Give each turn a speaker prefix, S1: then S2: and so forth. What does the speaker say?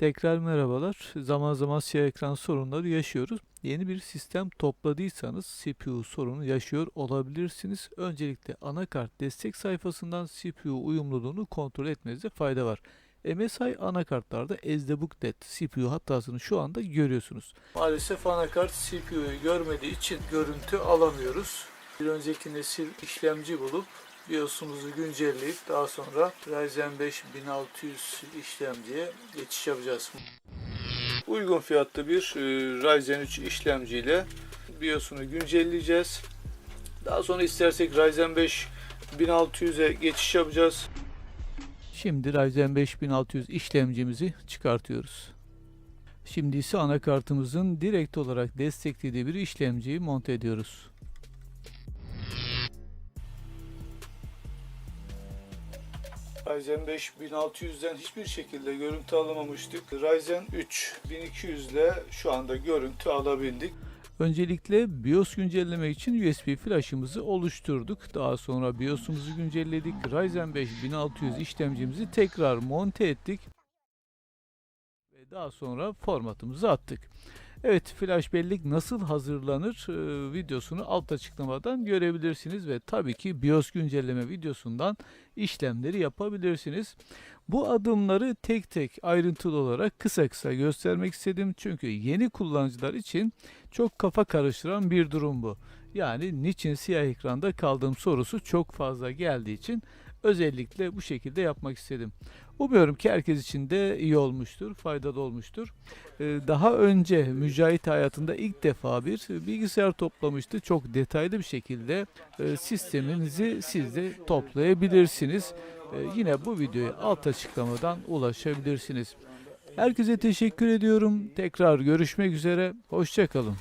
S1: Tekrar merhabalar. Zaman zaman siyah ekran sorunları yaşıyoruz. Yeni bir sistem topladıysanız CPU sorunu yaşıyor olabilirsiniz. Öncelikle anakart destek sayfasından CPU uyumluluğunu kontrol etmenizde fayda var. MSI anakartlarda as the CPU hatasını şu anda görüyorsunuz. Maalesef anakart CPU'yu görmediği için görüntü alamıyoruz. Bir önceki nesil işlemci bulup BIOS'umuzu güncelleyip daha sonra Ryzen 5 1600 işlemciye geçiş yapacağız. Uygun fiyatlı bir e, Ryzen 3 işlemciyle BIOS'unu güncelleyeceğiz. Daha sonra istersek Ryzen 5 1600'e geçiş yapacağız. Şimdi Ryzen 5600 işlemcimizi çıkartıyoruz. Şimdi ise anakartımızın direkt olarak desteklediği bir işlemciyi monte ediyoruz. Ryzen 5 1600'den hiçbir şekilde görüntü alamamıştık. Ryzen 3 1200 ile şu anda görüntü alabildik. Öncelikle BIOS güncellemek için USB flash'ımızı oluşturduk. Daha sonra BIOS'umuzu güncelledik. Ryzen 5 1600 işlemcimizi tekrar monte ettik. Ve daha sonra formatımızı attık. Evet flash bellek nasıl hazırlanır e, videosunu alt açıklamadan görebilirsiniz ve tabii ki BIOS güncelleme videosundan işlemleri yapabilirsiniz. Bu adımları tek tek ayrıntılı olarak kısa kısa göstermek istedim çünkü yeni kullanıcılar için çok kafa karıştıran bir durum bu. Yani niçin siyah ekranda kaldığım sorusu çok fazla geldiği için özellikle bu şekilde yapmak istedim. Umuyorum ki herkes için de iyi olmuştur, faydalı olmuştur. Ee, Daha önce Mücahit hayatında ilk defa bir bilgisayar toplamıştı. Çok detaylı bir şekilde e, sisteminizi siz de toplayabilirsiniz. Ee, Yine bu videoya alt açıklamadan ulaşabilirsiniz. Herkese teşekkür ediyorum. Tekrar görüşmek üzere. Hoşçakalın.